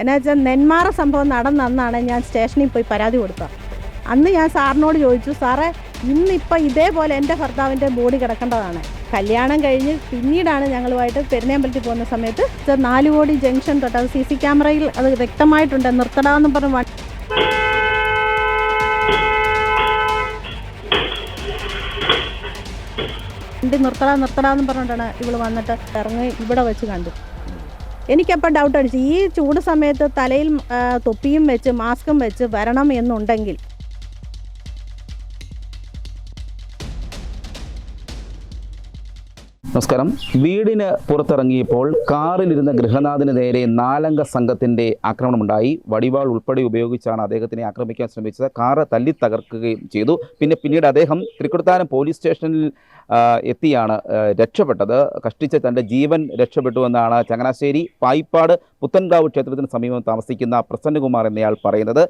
എന്നാ വെച്ചാൽ നെന്മാറ സംഭവം നടന്നന്നാണ് ഞാൻ സ്റ്റേഷനിൽ പോയി പരാതി കൊടുത്തത്. അന്ന് ഞാൻ സാറിനോട് ചോദിച്ചു സാറേ ഇന്നിപ്പോൾ ഇതേപോലെ എന്റെ ഭർത്താവിന്റെ ബോഡി കിടക്കേണ്ടതാണ്. കല്യാണം കഴിഞ്ഞ് പിന്നീടാണ് ഞങ്ങളുമായിട്ട് പെരുന്നേമ്പലത്തിൽ പോകുന്ന സമയത്ത് നാലുകോടി ജംഗ്ഷൻ തൊട്ട് അത് സി സി ക്യാമറയിൽ അത് വ്യക്തമായിട്ടുണ്ട് നിർത്തടാന്ന് പറഞ്ഞ് വണ്ടി നിർത്തടാ നിർത്തടാന്നും പറഞ്ഞിട്ടാണ് ഇവൾ വന്നിട്ട് ഇറങ്ങി ഇവിടെ വെച്ച് കണ്ടു എനിക്കപ്പോൾ ഡൗട്ട് അടിച്ചു ഈ ചൂട് സമയത്ത് തലയിൽ തൊപ്പിയും വെച്ച് മാസ്കും വെച്ച് വരണം എന്നുണ്ടെങ്കിൽ. നമസ്കാരം. വീടിന് പുറത്തിറങ്ങിയപ്പോൾ കാറിലിരുന്ന ഗൃഹനാഥന് നേരെ നാലംഗ സംഘത്തിന്റെ ആക്രമണമുണ്ടായി. വടിവാൾ ഉൾപ്പെടെ ഉപയോഗിച്ചാണ് അദ്ദേഹത്തിനെ ആക്രമിക്കാൻ ശ്രമിച്ചത്. കാറ് തല്ലി തകർക്കുകയും ചെയ്തു. പിന്നെ പിന്നീട് അദ്ദേഹം തൃക്കൊടുത്താനം പോലീസ് സ്റ്റേഷനിൽ എത്തിയാണ് രക്ഷപ്പെട്ടത്. കഷ്ടിച്ച് തന്റെ ജീവൻ രക്ഷപ്പെട്ടുവെന്നാണ് ചങ്ങനാശ്ശേരി പായിപ്പാട് പുത്തൻകാവ് ക്ഷേത്രത്തിന് സമീപം താമസിക്കുന്ന പ്രസന്നകുമാർ എന്നയാൾ പറയുന്നത്.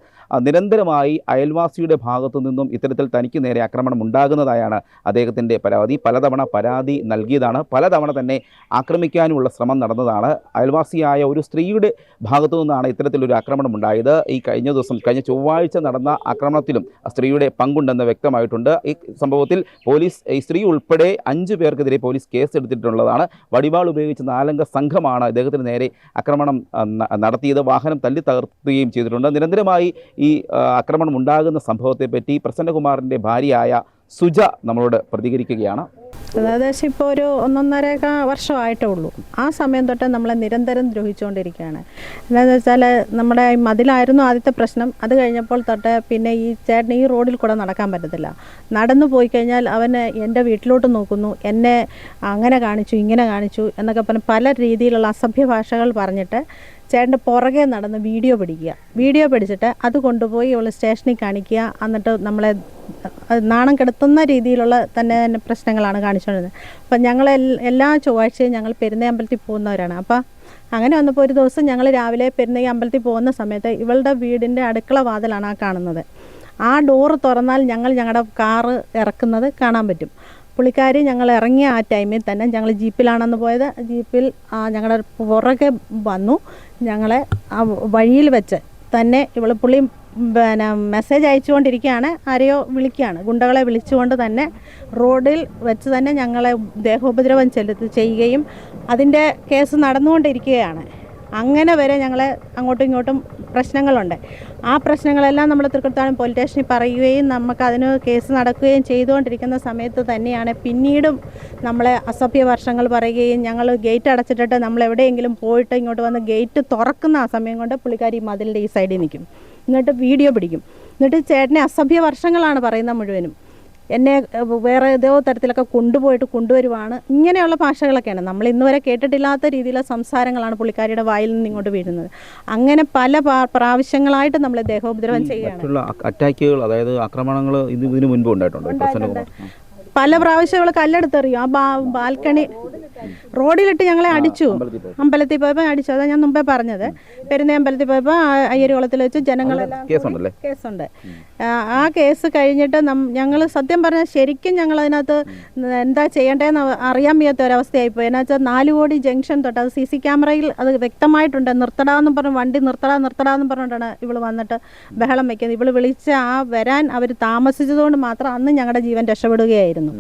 നിരന്തരമായി അയൽവാസിയുടെ ഭാഗത്തു നിന്നും ഇത്തരത്തിൽ തനിക്ക് നേരെ ആക്രമണം ഉണ്ടാകുന്നതായാണ് അദ്ദേഹത്തിന്റെ പരാതി. പലതവണ പരാതി നൽകിയതാണ്. പലതവണ തന്നെ ആക്രമിക്കാനുള്ള ശ്രമം നടന്നതാണ്. അയൽവാസിയായ ഒരു സ്ത്രീയുടെ ഭാഗത്തു നിന്നാണ് ഇത്തരത്തിലൊരു ആക്രമണം ഉണ്ടായത്. ഈ കഴിഞ്ഞ ദിവസം കഴിഞ്ഞ ചൊവ്വാഴ്ച നടന്ന ആക്രമണത്തിലും സ്ത്രീയുടെ പങ്കുണ്ടെന്ന് വ്യക്തമായിട്ടുണ്ട്. ഈ സംഭവത്തിൽ പോലീസ് ഈ സ്ത്രീ ഉൾപ്പെടെ അഞ്ചു പേർക്കെതിരെ പോലീസ് കേസ് എടുത്തിട്ടുള്ളതാണ് വടിവാൾ ഉപയോഗിച്ച് നാലംഗ സംഘമാണ് ഇദ്ദേഹത്തിന് നേരെ ആക്രമണം നടത്തിയത്. വാഹനം തല്ലി തകർത്തുകയും ചെയ്തിട്ടുണ്ട്. നിരന്തരമായി ഈ ആക്രമണം ഉണ്ടാകുന്ന സംഭവത്തെപ്പറ്റി പ്രസന്നകുമാറിന്റെ ഭാര്യയായ സുജ നമ്മളോട് പ്രതികരിക്കുകയാണ്. ഏകദേശം ഇപ്പോൾ ഒരു ഒന്നൊന്നര വർഷമായിട്ടേ ഉള്ളൂ. ആ സമയം തൊട്ട് നമ്മളെ നിരന്തരം ദ്രോഹിച്ചുകൊണ്ടിരിക്കുകയാണ്. എന്താണെന്ന് വെച്ചാൽ നമ്മുടെ മതിലായിരുന്നു ആദ്യത്തെ പ്രശ്നം. അത് കഴിഞ്ഞപ്പോൾ തൊട്ട് പിന്നെ ഈ ചേട്ടൻ ഈ റോഡിൽ കൂടെ നടക്കാൻ പറ്റത്തില്ല. നടന്നു പോയി കഴിഞ്ഞാൽ അവന് എന്റെ വീട്ടിലോട്ട് നോക്കുന്നു. എന്നെ അങ്ങനെ കാണിച്ചു ഇങ്ങനെ കാണിച്ചു എന്നൊക്കെ പറഞ്ഞ് പല രീതിയിലുള്ള അസഭ്യ ഭാഷകൾ പറഞ്ഞിട്ട് ചേട്ടന്റെ പുറകെ നടന്ന് വീഡിയോ പിടിക്കുക. വീഡിയോ പിടിച്ചിട്ട് അത് കൊണ്ടുപോയി ഇവൾ സ്റ്റേഷനിൽ കാണിക്കുക. എന്നിട്ട് നമ്മളെ നാണം കെടുത്തുന്ന രീതിയിലുള്ള തന്നെ തന്നെ പ്രശ്നങ്ങളാണ് കാണിച്ചുകൊണ്ടിരുന്നത്. അപ്പം ഞങ്ങൾ എല്ലാ ചൊവ്വാഴ്ചയും ഞങ്ങൾ പെരുന്നേ അമ്പലത്തിൽ പോകുന്നവരാണ്. അപ്പം അങ്ങനെ വന്നപ്പോൾ ഒരു ദിവസം ഞങ്ങൾ രാവിലെ പെരുന്നേ അമ്പലത്തിൽ പോകുന്ന സമയത്ത് ഇവളുടെ വീടിന്റെ അടുക്കള വാതിലാണ് ആ കാണുന്നത്. ആ ഡോറ് തുറന്നാൽ ഞങ്ങൾ ഞങ്ങളുടെ കാറ് ഇറക്കുന്നത് കാണാൻ പറ്റും. പുള്ളിക്കാരി ഞങ്ങൾ ഇറങ്ങിയ ആ ടൈമിൽ തന്നെ ഞങ്ങൾ ജീപ്പിലാണെന്ന് പോയത്. ജീപ്പിൽ ഞങ്ങളുടെ പുറകെ വന്നു. ഞങ്ങളെ ആ വഴിയിൽ വെച്ച് തന്നെ ഇവൾ പുള്ളി പിന്നെ മെസ്സേജ് അയച്ചുകൊണ്ടിരിക്കുകയാണ്. ആരെയോ വിളിക്കുകയാണ്. ഗുണ്ടകളെ വിളിച്ചുകൊണ്ട് തന്നെ റോഡിൽ വെച്ച് തന്നെ ഞങ്ങളെ ദേഹോപദ്രവം ചെലുത്തി ചെയ്യുകയും അതിന്റെ കേസ് നടന്നുകൊണ്ടിരിക്കുകയാണ്. അങ്ങനെ വരെ ഞങ്ങളെ അങ്ങോട്ടും ഇങ്ങോട്ടും പ്രശ്നങ്ങളുണ്ട്. ആ പ്രശ്നങ്ങളെല്ലാം നമ്മൾ തൃക്കുത്താനം പോലീസ് സ്റ്റേഷനിൽ പറയുകയും നമുക്ക് അതിന് കേസ് നടക്കുകയും ചെയ്തുകൊണ്ടിരിക്കുന്ന സമയത്ത് തന്നെയാണ് പിന്നീടും നമ്മളെ അസഭ്യ വർഷങ്ങൾ പറയുകയും ഞങ്ങൾ ഗേറ്റ് അടച്ചിട്ടിട്ട് നമ്മൾ എവിടെയെങ്കിലും പോയിട്ട് ഇങ്ങോട്ട് വന്ന് ഗേറ്റ് തുറക്കുന്ന ആ സമയം കൊണ്ട് പുള്ളിക്കാരി മതിലിന്റെ ഈ സൈഡിൽ നിൽക്കും. എന്നിട്ട് വീഡിയോ പിടിക്കും. എന്നിട്ട് ചേട്ടനെ അസഭ്യ വർഷങ്ങളാണ് പറയുന്നത് മുഴുവനും. എന്നെ വേറെ ഏതോ തരത്തിലൊക്കെ കൊണ്ടുപോയിട്ട് കൊണ്ടുവരുവാണ്. ഇങ്ങനെയുള്ള ഭാഷകളൊക്കെയാണ്. നമ്മൾ ഇന്ന് വരെ കേട്ടിട്ടില്ലാത്ത രീതിയിലുള്ള സംസാരങ്ങളാണ് പുള്ളിക്കാരിയുടെ വായിൽ നിന്ന് ഇങ്ങോട്ട് വീഴുന്നത്. അങ്ങനെ പല പ്രാ- പ്രാവശ്യങ്ങളായിട്ട് നമ്മൾ ദേഹോപദ്രവം ചെയ്യുകയാണ്. അറ്റാക്കുകൾ അതായത് ആക്രമണങ്ങൾ ഇതിന് മുൻപ് ഉണ്ടായിട്ടുണ്ട്. പല പ്രാവശ്യങ്ങൾ കല്ലെടുത്തെറിയും. ആ ബാൽക്കണി റോഡിലിട്ട് ഞങ്ങളെ അടിച്ചു. അമ്പലത്തിൽ പോയി. പോയപ്പോൾ അടിച്ചു. അതാ ഞാൻ മുമ്പേ പറഞ്ഞത്. പെരുന്ന അമ്പലത്തിൽ പോയപ്പോൾ അയ്യരുകുളത്തിൽ വെച്ച് ജനങ്ങളെല്ലാം കേസുണ്ട്. ആ, ആ കേസ് കഴിഞ്ഞിട്ട് ഞങ്ങൾ സത്യം പറഞ്ഞാൽ ശരിക്കും ഞങ്ങൾ അതിനകത്ത് എന്താ ചെയ്യേണ്ടതെന്ന് അറിയാൻ വയ്യാത്ത ഒരവസ്ഥയായിപ്പോയി എന്നാ വെച്ചാൽ നാല് കോടി ജംഗ്ഷൻ തൊട്ട് അത് സി സി ക്യാമറയിൽ അത് വ്യക്തമായിട്ടുണ്ട്. നിർത്തടാന്നും പറഞ്ഞ് വണ്ടി നിർത്തടാ നിർത്തടാന്നും പറഞ്ഞിട്ടാണ് ഇവൾ വന്നിട്ട് ബഹളം വെക്കുന്നത്. ഇവൾ വിളിച്ച ആ വരാൻ അവർ താമസിച്ചതുകൊണ്ട് മാത്രം അന്ന് ഞങ്ങളുടെ ജീവൻ രക്ഷപ്പെടുകയായിരുന്നു.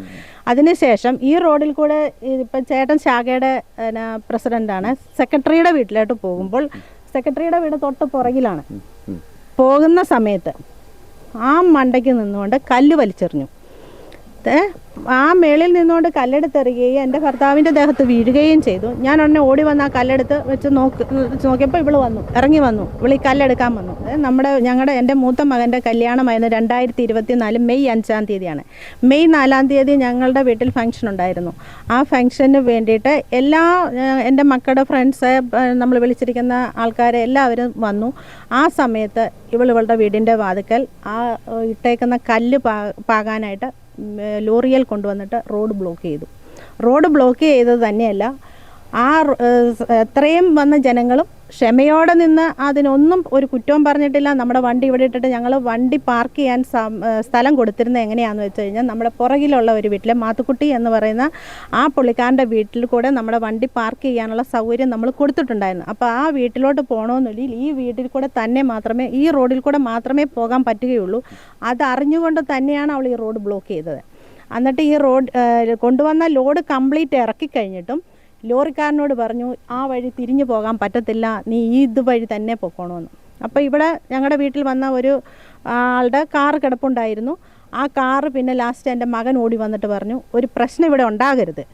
അതിനുശേഷം ഈ റോഡിൽ കൂടെ ഇപ്പം ചേട്ടൻ ശാഖയുടെ പ്രസിഡന്റാണ്. സെക്രട്ടറിയുടെ വീട്ടിലോട്ട് പോകുമ്പോൾ സെക്രട്ടറിയുടെ വീട് തൊട്ട് പുറകിലാണ്. പോകുന്ന സമയത്ത് ആ മണ്ടയ്ക്ക് നിന്നുകൊണ്ട് കല്ല് വലിച്ചെറിഞ്ഞു. ഏ, ആ മേളിൽ നിന്നുകൊണ്ട് കല്ലെടുത്തെറിയുകയും എന്റെ ഭർത്താവിന്റെ ദേഹത്ത് വീഴുകയും ചെയ്തു. ഞാൻ ഉടനെ ഓടി വന്ന് ആ കല്ലെടുത്ത് വെച്ച് നോക്ക് വെച്ച് നോക്കിയപ്പോൾ ഇവൾ വന്നു ഇറങ്ങി വന്നു. ഇവൾ കല്ലെടുക്കാൻ വന്നു. നമ്മുടെ ഞങ്ങളുടെ എന്റെ മൂത്ത മകന്റെ കല്യാണമായിരുന്നു രണ്ടായിരത്തി ഇരുപത്തി നാല് മെയ് അഞ്ചാം തീയതിയാണ്. മെയ് നാലാം തീയതി ഞങ്ങളുടെ വീട്ടിൽ ഫംഗ്ഷൻ ഉണ്ടായിരുന്നു. ആ ഫംഗ്ഷന് വേണ്ടിയിട്ട് എല്ലാ എന്റെ മക്കളുടെ ഫ്രണ്ട്സ് നമ്മൾ വിളിച്ചിരിക്കുന്ന ആൾക്കാരെ എല്ലാവരും വന്നു. ആ സമയത്ത് ഇവൾ ഇവളുടെ വീടിന്റെ വാതുക്കൽ ആ ഇട്ടേക്കുന്ന കല്ല് പാകാനായിട്ട് ലോറിയിൽ കൊണ്ടുവന്നിട്ട് റോഡ് ബ്ലോക്ക് ചെയ്തു. റോഡ് ബ്ലോക്ക് ചെയ്തത് തന്നെയല്ല ആ എത്രയും വന്ന ജനങ്ങളും ക്ഷമയോടെ നിന്ന് അതിനൊന്നും ഒരു കുറ്റവും പറഞ്ഞിട്ടില്ല. നമ്മുടെ വണ്ടി ഇവിടെ ഇട്ടിട്ട് ഞങ്ങൾ വണ്ടി പാർക്ക് ചെയ്യാൻ സ്ഥലം കൊടുത്തിരുന്നത് എങ്ങനെയാണെന്ന് വെച്ച് കഴിഞ്ഞാൽ നമ്മുടെ പുറകിലുള്ള ഒരു വീട്ടിലെ മാത്തുക്കുട്ടി എന്ന് പറയുന്ന ആ പുള്ളിക്കാരന്റെ വീട്ടിൽ കൂടെ നമ്മുടെ വണ്ടി പാർക്ക് ചെയ്യാനുള്ള സൗകര്യം നമ്മൾ കൊടുത്തിട്ടുണ്ടായിരുന്നു. അപ്പോൾ ആ വീട്ടിലോട്ട് പോകണമെന്നുള്ളിൽ ഈ വീട്ടിൽ കൂടെ തന്നെ മാത്രമേ ഈ റോഡിൽ കൂടെ മാത്രമേ പോകാൻ പറ്റുകയുള്ളൂ. അത് അറിഞ്ഞുകൊണ്ട് തന്നെയാണ് അവൾ ഈ റോഡ് ബ്ലോക്ക് ചെയ്തത്. എന്നിട്ട് ഈ റോഡ് കൊണ്ടുവന്ന ലോഡ് കംപ്ലീറ്റ് ഇറക്കി കഴിഞ്ഞിട്ടും ലോറിക്കാരനോട് പറഞ്ഞു ആ വഴി തിരിഞ്ഞു പോകാൻ പറ്റത്തില്ല നീ ഈ ഇത് വഴി തന്നെ പൊക്കോണമെന്ന് അപ്പോൾ ഇവിടെ ഞങ്ങളുടെ വീട്ടിൽ വന്ന ഒരു ആളുടെ കാറ് കിടപ്പുണ്ടായിരുന്നു. ആ കാറ് പിന്നെ ലാസ്റ്റ് എന്റെ മകൻ ഓടി വന്നിട്ട് പറഞ്ഞു ഒരു പ്രശ്നം ഇവിടെ ഉണ്ടാകരുത്.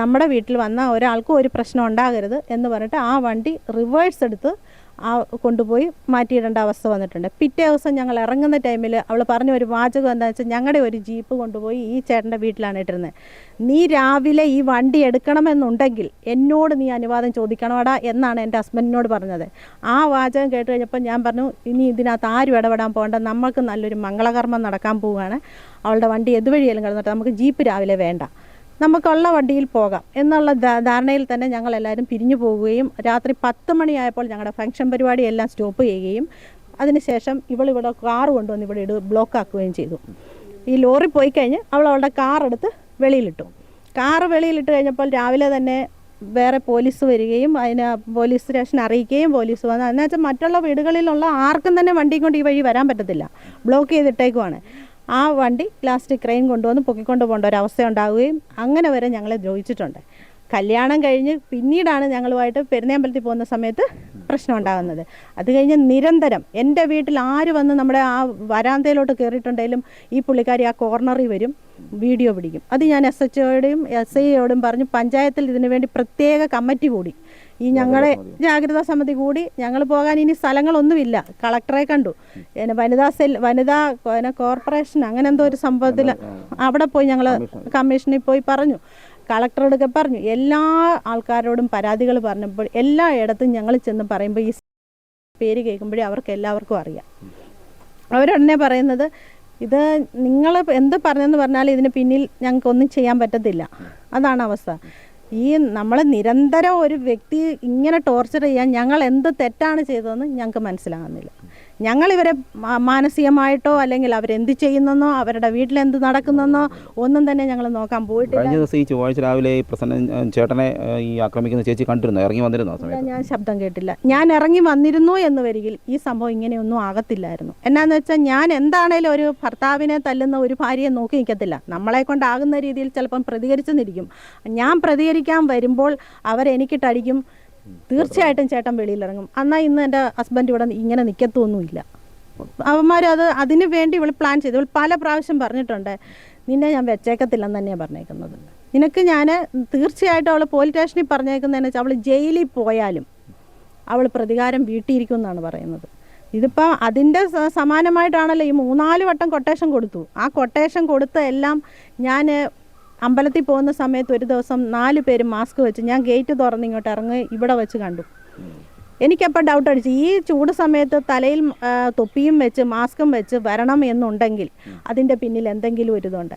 നമ്മുടെ വീട്ടിൽ വന്ന ഒരാൾക്കും ഒരു പ്രശ്നം ഉണ്ടാകരുത് എന്ന് പറഞ്ഞിട്ട് ആ വണ്ടി റിവേഴ്സ് എടുത്ത് ആ കൊണ്ടുപോയി മാറ്റിയിടേണ്ട അവസ്ഥ വന്നിട്ടുണ്ട്. പിറ്റേ ദിവസം ഞങ്ങൾ ഇറങ്ങുന്ന ടൈമിൽ അവൾ പറഞ്ഞ ഒരു വാചകം എന്താണെന്ന് വെച്ചാൽ ഞങ്ങളുടെ ഒരു ജീപ്പ് കൊണ്ടുപോയി ഈ ചേട്ടന്റെ വീട്ടിലാണ് ഇട്ടിരുന്നത് നീ രാവിലെ ഈ വണ്ടി എടുക്കണമെന്നുണ്ടെങ്കിൽ എന്നോട് നീ അനുവാദം ചോദിക്കണമടാ എന്നാണ് എന്റെ ഹസ്ബൻഡിനോട് പറഞ്ഞത്. ആ വാചകം കേട്ട് കഴിഞ്ഞപ്പോൾ ഞാൻ പറഞ്ഞു ഇനി ഇതിനകത്ത് ആരും ഇടപെടാൻ പോകണ്ട. നമ്മൾക്ക് നല്ലൊരു മംഗളകർമ്മം നടക്കാൻ പോവുകയാണ്. അവളുടെ വണ്ടി എതുവഴിയെങ്കിലും കിടന്നിട്ട് നമുക്ക് ജീപ്പ് രാവിലെ വേണ്ട. നമുക്കുള്ള വണ്ടിയിൽ പോകാം. എന്നുള്ള ധാരണയിൽ തന്നെ ഞങ്ങൾ എല്ലാവരും പിരിഞ്ഞു പോവുകയും രാത്രി പത്ത് മണിയായപ്പോൾ ഞങ്ങളുടെ ഫംഗ്ഷൻ പരിപാടി എല്ലാം സ്റ്റോപ്പ് ചെയ്യുകയും അതിനുശേഷം ഇവളിവിടെ കാർ കൊണ്ടുവന്ന് ഇവിടെ ഇട ബ്ലോക്ക് ആക്കുകയും ചെയ്തു. ഈ ലോറി പോയി കഴിഞ്ഞ് അവൾ അവളുടെ കാർ എടുത്ത് വെളിയിലിട്ടു. കാറ് വെളിയിലിട്ട് കഴിഞ്ഞപ്പോൾ രാവിലെ തന്നെ വേറെ പോലീസ് വരികയും അതിന് പോലീസ് സ്റ്റേഷൻ അറിയിക്കുകയും പോലീസ് വന്ന്. എന്നുവെച്ചാൽ മറ്റുള്ള വീടുകളിലുള്ള ആർക്കും തന്നെ വണ്ടിയും കൊണ്ട് ഈ വഴി വരാൻ പറ്റത്തില്ല. ബ്ലോക്ക് ചെയ്തിട്ടേക്കുവാണ്. ആ വണ്ടി ലാസ്റ്റ് ക്രെയിൻ കൊണ്ടുവന്ന് പൊക്കിക്കൊണ്ട് പോകേണ്ട ഒരു അവസ്ഥ ഉണ്ടാവുകയും അങ്ങനെ വരെ ഞങ്ങളെ ദ്രോഹിച്ചിട്ടുണ്ട്. കല്യാണം കഴിഞ്ഞ് പിന്നീടാണ് ഞങ്ങളുമായിട്ട് പെരുന്നേമ്പലത്തിൽ പോകുന്ന സമയത്ത് പ്രശ്നം ഉണ്ടാകുന്നത്. അത് കഴിഞ്ഞ് നിരന്തരം എന്റെ വീട്ടിൽ ആര് വന്ന് നമ്മുടെ ആ വരാന്തയിലോട്ട് കയറിയിട്ടുണ്ടെങ്കിലും ഈ പുള്ളിക്കാരി ആ കോർണറിൽ വരും വീഡിയോ പിടിക്കും. അത് ഞാൻ എസ് എച്ച് എസ് ഐയോടും പറഞ്ഞു പഞ്ചായത്തിൽ ഇതിനു വേണ്ടി പ്രത്യേക കമ്മിറ്റി കൂടി. ഈ ഞങ്ങളെ ജാഗ്രതാ സമിതി കൂടി ഞങ്ങൾ പോകാൻ ഇനി സ്ഥലങ്ങളൊന്നുമില്ല. കളക്ടറെ കണ്ടു. പിന്നെ വനിതാ സെൽ വനിതാ പിന്നെ കോർപ്പറേഷൻ അങ്ങനെ എന്തോ ഒരു സംഭവത്തിൽ അവിടെ പോയി ഞങ്ങൾ കമ്മീഷനിൽ. പോയി പറഞ്ഞു. കളക്ടറോടൊക്കെ പറഞ്ഞു. എല്ലാ ആൾക്കാരോടും പരാതികൾ പറഞ്ഞപ്പോൾ എല്ലാ എല്ലായിടത്തും ഞങ്ങൾ ചെന്ന് പറയുമ്പോൾ ഈ പേര് കേൾക്കുമ്പോഴേ അവർക്ക് എല്ലാവർക്കും അറിയാം. അവരുടനെ പറയുന്നത് ഇത് നിങ്ങൾ എന്ത് പറഞ്ഞെന്ന് പറഞ്ഞാൽ ഇതിന് പിന്നിൽ ഞങ്ങൾക്കൊന്നും ചെയ്യാൻ പറ്റത്തില്ല. അതാണ് അവസ്ഥ. ഈ നമ്മൾ നിരന്തരം ഒരു വ്യക്തി ഇങ്ങനെ ടോർച്ചർ ചെയ്യാൻ ഞങ്ങൾ എന്ത് തെറ്റാണ് ചെയ്തതെന്ന് ഞങ്ങൾക്ക് മനസ്സിലാകുന്നില്ല. ഞങ്ങൾ ഇവരെ മാനസികമായിട്ടോ അല്ലെങ്കിൽ അവരെന്ത് ചെയ്യുന്നെന്നോ അവരുടെ വീട്ടിൽ എന്ത് നടക്കുന്നെന്നോ ഒന്നും തന്നെ ഞങ്ങൾ നോക്കാൻ പോയിട്ടില്ല. കഴിഞ്ഞ ദിവസം ഈ ചൊവ്വാഴ്ച രാവിലെ ഈ പ്രസന്ന ചേട്ടനെ ഈ ആക്രമിക്കുന്ന ചേച്ചി കണ്ടിരുന്നു? ഇറങ്ങി വന്നിരുന്നു ആ സമയത്ത്? ഞാൻ ശബ്ദം കേട്ടില്ല. ഞാൻ ഇറങ്ങി വന്നിരുന്നു എന്ന് വരികിൽ ഈ സംഭവം ഇങ്ങനെയൊന്നും ആകത്തില്ലായിരുന്നു. എന്നാന്ന് വെച്ചാൽ ഞാൻ എന്താണേലും ഒരു ഭർത്താവിനെ തല്ലുന്ന ഒരു ഭാര്യയെ നോക്കി നിൽക്കത്തില്ല. നമ്മളെ കൊണ്ടാകുന്ന രീതിയിൽ ചിലപ്പം പ്രതികരിച്ചെന്നിരിക്കും. ഞാൻ പ്രതികരിക്കാൻ വരുമ്പോൾ അവരെനിക്കിട്ടടിക്കും. തീർച്ചയായിട്ടും ചേട്ടൻ വെളിയിലിറങ്ങും. എന്നാൽ ഇന്ന് എന്റെ ഹസ്ബൻഡ് ഇവിടെ ഇങ്ങനെ നിൽക്കത്തൊന്നുമില്ല അവന്മാരത് അതിന് വേണ്ടി ഇവൾ പ്ലാൻ ചെയ്തു. ഇവൾ പല പ്രാവശ്യം പറഞ്ഞിട്ടുണ്ട്. നിന്നെ ഞാൻ വെച്ചേക്കത്തില്ലെന്ന് തന്നെയാണ് പറഞ്ഞേക്കുന്നത്. നിനക്ക് ഞാൻ തീർച്ചയായിട്ടും അവൾ പോലീസ് സ്റ്റേഷനിൽ പറഞ്ഞേക്കുന്നതെന്ന് വെച്ചാൽ അവൾ ജയിലിൽ പോയാലും അവൾ പ്രതികാരം വീട്ടിയിരിക്കും എന്നാണ് പറയുന്നത്. ഇതിപ്പോൾ അതിന്റെ സമാനമായിട്ടാണല്ലോ ഈ മൂന്നാൽ വട്ടം കൊട്ടേഷൻ കൊടുത്തു. ആ കൊട്ടേഷൻ കൊടുത്ത എല്ലാം ഞാൻ അമ്പലത്തിൽ പോകുന്ന സമയത്ത് ഒരു ദിവസം നാല് പേര് മാസ്ക് വെച്ച് ഞാൻ ഗേറ്റ് തുറന്ന് ഇങ്ങോട്ട് ഇറങ്ങി ഇവിടെ വെച്ച് കണ്ടു. എനിക്കപ്പോൾ ഡൗട്ട് അടിച്ചു. ഈ ചൂട് സമയത്ത് തലയിൽ തൊപ്പിയും വെച്ച് മാസ്കും വെച്ച് വരണം എന്നുണ്ടെങ്കിൽ അതിന്റെ പിന്നിൽ എന്തെങ്കിലും ഒരു ഇതുണ്ട്.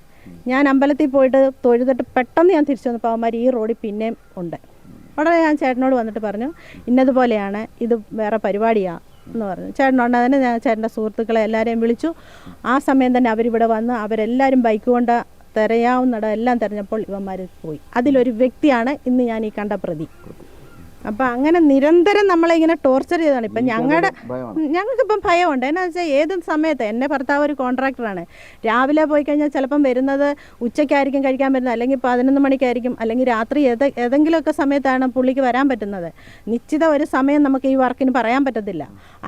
ഞാൻ അമ്പലത്തിൽ പോയിട്ട് തൊഴുതിട്ട് പെട്ടെന്ന് ഞാൻ തിരിച്ചു വന്നപ്പോൾ അവന്മാർ ഈ റോഡിൽ പിന്നെയും ഉണ്ട്. ഉടനെ ഞാൻ ചേട്ടനോട് വന്നിട്ട് പറഞ്ഞു ഇന്നതുപോലെയാണ് ഇത് വേറെ പരിപാടിയാണ് എന്ന് പറഞ്ഞു. ചേട്ടനോട് അതിന് ഞാൻ ചേട്ടന്റെ സുഹൃത്തുക്കളെ എല്ലാവരെയും വിളിച്ചു. ആ സമയം തന്നെ അവരിവിടെ വന്ന് അവരെല്ലാവരും ബൈക്ക് കൊണ്ട് തിരയാവുന്നിടം എല്ലാം തിരഞ്ഞപ്പോൾ ഇവന്മാർ പോയി. അതിലൊരു വ്യക്തിയാണ് ഇന്ന് ഞാൻ ഈ കണ്ട പ്രതി. അപ്പം അങ്ങനെ നിരന്തരം നമ്മളെ ഇങ്ങനെ ടോർച്ചർ ചെയ്താണ്. ഇപ്പം ഞങ്ങളുടെ ഞങ്ങൾക്ക് ഞങ്ങൾക്കിപ്പം ഭയമുണ്ട്. എന്നാ വെച്ചാൽ ഏത് സമയത്ത് എന്റെ ഭർത്താവ് ഒരു കോൺട്രാക്ടറാണ് രാവിലെ പോയി കഴിഞ്ഞാൽ ചിലപ്പം വരുന്നത് ഉച്ചയ്ക്കായിരിക്കും കഴിക്കാൻ പറ്റുന്നത്. അല്ലെങ്കിൽ പതിനൊന്ന് മണിക്കായിരിക്കും. അല്ലെങ്കിൽ രാത്രി ഏത് ഏതെങ്കിലുമൊക്കെ സമയത്താണ് പുള്ളിക്ക് വരാൻ പറ്റുന്നത്. നിശ്ചിത ഒരു സമയം നമുക്ക് ഈ വർക്കിന് പറയാൻ പറ്റത്തില്ല.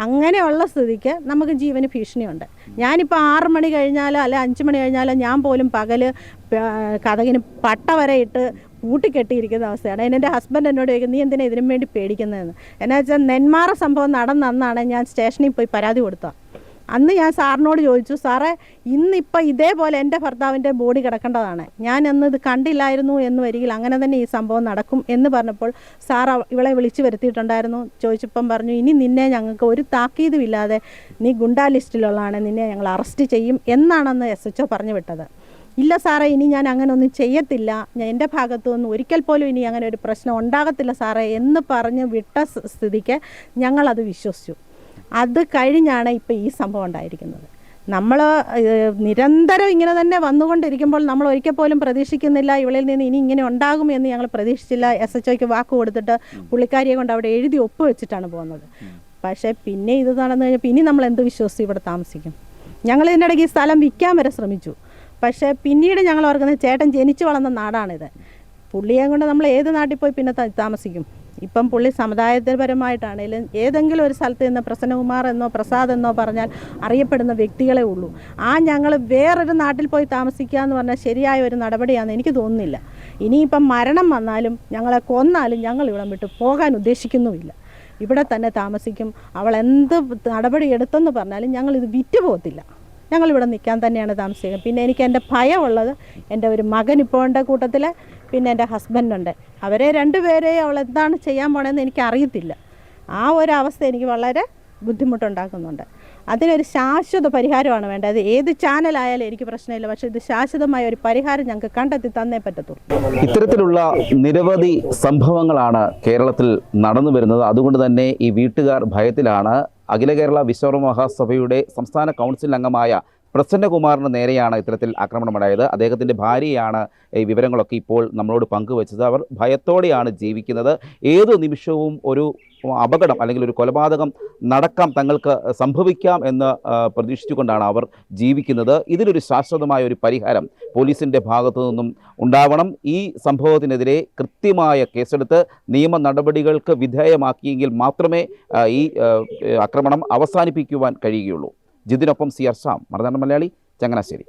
അങ്ങനെയുള്ള സ്ഥിതിക്ക് നമുക്ക് ജീവന് ഭീഷണിയുണ്ട്. ഞാനിപ്പോൾ ആറ് മണി കഴിഞ്ഞാലോ അല്ലെ അഞ്ച് മണി കഴിഞ്ഞാലോ ഞാൻ പോലും പകൽ കഥകിന് പട്ട വരെ ഇട്ട് പൂട്ടിക്കെട്ടിയിരിക്കുന്ന അവസ്ഥയാണ്. അതിന് എന്റെ ഹസ്ബൻഡ് എന്നോട് ചോദിക്കും നീ എന്തിനാ ഇതിനും വേണ്ടി പേടിക്കുന്നതെന്ന്? എന്നാ വെച്ചാൽ നെന്മാറ സംഭവം നടന്നന്നാണ് ഞാൻ സ്റ്റേഷനിൽ പോയി പരാതി കൊടുത്തത്. അന്ന് ഞാൻ സാറിനോട് ചോദിച്ചു സാറേ ഇന്നിപ്പോൾ ഇതേപോലെ എന്റെ ഭർത്താവിന്റെ ബോഡി കിടക്കേണ്ടതാണ്. ഞാൻ അന്ന് ഇത് കണ്ടില്ലായിരുന്നു എന്ന് വരികിൽ അങ്ങനെ തന്നെ ഈ സംഭവം നടക്കും എന്ന് പറഞ്ഞപ്പോൾ സാർ ഇവളെ വിളിച്ചു വരുത്തിയിട്ടുണ്ടായിരുന്നു. ചോദിച്ചപ്പം പറഞ്ഞു ഇനി നിന്നെ ഞങ്ങൾക്ക് ഒരു താക്കീതുമില്ലാതെ നീ ഗുണ്ടാ ലിസ്റ്റിലുള്ളതാണ് നിന്നെ ഞങ്ങൾ അറസ്റ്റ് ചെയ്യും എന്നാണെന്ന് എസ് എച്ച് പറഞ്ഞു വിട്ടത്. ഇല്ല സാറേ ഇനി ഞാൻ അങ്ങനെ ഒന്നും ചെയ്യത്തില്ല. ഞാൻ എന്റെ ഭാഗത്തു നിന്ന് ഒരിക്കൽ പോലും ഇനി അങ്ങനെ ഒരു പ്രശ്നം ഉണ്ടാകത്തില്ല സാറേ എന്ന് പറഞ്ഞ് വിട്ട സ്ഥിതിക്ക് ഞങ്ങളത് വിശ്വസിച്ചു. അത് കഴിഞ്ഞാണ് ഇപ്പോൾ ഈ സംഭവം ഉണ്ടായിരിക്കുന്നത്. നമ്മൾ നിരന്തരം ഇങ്ങനെ തന്നെ വന്നുകൊണ്ടിരിക്കുമ്പോൾ നമ്മൾ ഒരിക്കൽ പോലും പ്രതീക്ഷിക്കുന്നില്ല ഇവളിൽ നിന്ന് ഇനി ഇങ്ങനെ ഉണ്ടാകും എന്ന് ഞങ്ങൾ പ്രതീക്ഷിച്ചില്ല. എസ് എച്ച് ഒക്ക് വാക്ക് കൊടുത്തിട്ട് പുള്ളിക്കാരിയെ കൊണ്ട് അവിടെ എഴുതി ഒപ്പ് വെച്ചിട്ടാണ് പോകുന്നത്. പക്ഷേ പിന്നെ ഇത് നടന്നു കഴിഞ്ഞപ്പോൾ ഇനി നമ്മൾ എന്ത് വിശ്വസിച്ച് ഇവിടെ താമസിക്കും? ഞങ്ങൾ ഇതിനിടയ്ക്ക് ഈ സ്ഥലം വിൽക്കാൻ വരെ ശ്രമിച്ചു. പക്ഷേ പിന്നീട് ഞങ്ങൾ ഓർക്കുന്നത് ചേട്ടൻ ജനിച്ചു വളർന്ന നാടാണിത്. പുള്ളിയെ കൊണ്ട് നമ്മൾ ഏത് നാട്ടിൽ പോയി പിന്നെ താമസിക്കും. ഇപ്പം പുള്ളി സമുദായപരമായിട്ടാണേലും ഏതെങ്കിലും ഒരു സ്ഥലത്ത് നിന്ന് പ്രസന്നകുമാർ എന്നോ പ്രസാദ് എന്നോ പറഞ്ഞാൽ അറിയപ്പെടുന്ന വ്യക്തികളെ ഉള്ളൂ. ആ ഞങ്ങൾ വേറൊരു നാട്ടിൽ പോയി താമസിക്കുക എന്ന് പറഞ്ഞാൽ ശരിയായ ഒരു നടപടിയാണെന്ന് എനിക്ക് തോന്നുന്നില്ല. ഇനിയിപ്പം മരണം വന്നാലും ഞങ്ങളെ കൊന്നാലും ഞങ്ങൾ ഇവിടം വിട്ട് പോകാൻ ഉദ്ദേശിക്കുന്നുമില്ല. ഇവിടെ തന്നെ താമസിക്കും. അവൾ എന്ത് നടപടി എടുത്തെന്ന് പറഞ്ഞാലും ഞങ്ങൾ ഇത് ഇവിടെ നിൽക്കാൻ തന്നെയാണ് താമസിക്കുന്നത്. പിന്നെ എനിക്ക് എന്റെ ഭയമുള്ളത് എന്റെ ഒരു മകൻ ഇപ്പോൾ ഉണ്ട് കൂട്ടത്തിൽ പിന്നെ എന്റെ ഹസ്ബൻഡുണ്ട് അവരെ രണ്ടുപേരെയും അവൾ എന്താണ് ചെയ്യാൻ പോണതെന്ന് എനിക്ക് അറിയത്തില്ല ആ ഒരു അവസ്ഥ എനിക്ക് വളരെ ബുദ്ധിമുട്ടുണ്ടാക്കുന്നുണ്ട്. അതിനൊരു ശാശ്വത പരിഹാരമാണ് വേണ്ടത്. ഏത് ചാനലായാലും എനിക്ക് പ്രശ്നമില്ല. പക്ഷേ ഇത് ശാശ്വതമായ ഒരു പരിഹാരം ഞങ്ങൾക്ക് കണ്ടെത്തി തന്നേ പറ്റത്തുള്ളൂ. ഇത്തരത്തിലുള്ള നിരവധി സംഭവങ്ങളാണ് കേരളത്തിൽ നടന്നു വരുന്നത്. അതുകൊണ്ട് തന്നെ ഈ വീട്ടുകാർ ഭയത്തിലാണ്. അഖില കേരള വിശ്വകർമ്മ മഹാസഭയുടെ സംസ്ഥാന കൗൺസിൽ അംഗമായ പ്രസന്നകുമാറിന് നേരെയാണ് ഇത്തരത്തിൽ ആക്രമണമുണ്ടായത്. അദ്ദേഹത്തിന്റെ ഭാര്യയാണ് ഈ വിവരങ്ങളൊക്കെ ഇപ്പോൾ നമ്മളോട് പങ്കുവച്ചത്. അവർ ഭയത്തോടെയാണ് ജീവിക്കുന്നത്. ഏതു നിമിഷവും ഒരു അപകടം അല്ലെങ്കിൽ ഒരു കൊലപാതകം നടക്കാം തങ്ങൾക്ക് സംഭവിക്കാം എന്ന് പ്രതീക്ഷിച്ചുകൊണ്ടാണ് അവർ ജീവിക്കുന്നത്. ഇതിനൊരു ശാശ്വതമായ ഒരു പരിഹാരം പോലീസിന്റെ ഭാഗത്തു നിന്നും ഉണ്ടാവണം. ഈ സംഭവത്തിനെതിരെ കൃത്യമായ കേസെടുത്ത് നിയമ നടപടികൾക്ക് വിധേയമാക്കിയെങ്കിൽ മാത്രമേ ഈ ആക്രമണം അവസാനിപ്പിക്കുവാൻ കഴിയുകയുള്ളൂ. ജിതിനൊപ്പം C R Sam Marunadan Malayali Changanassery.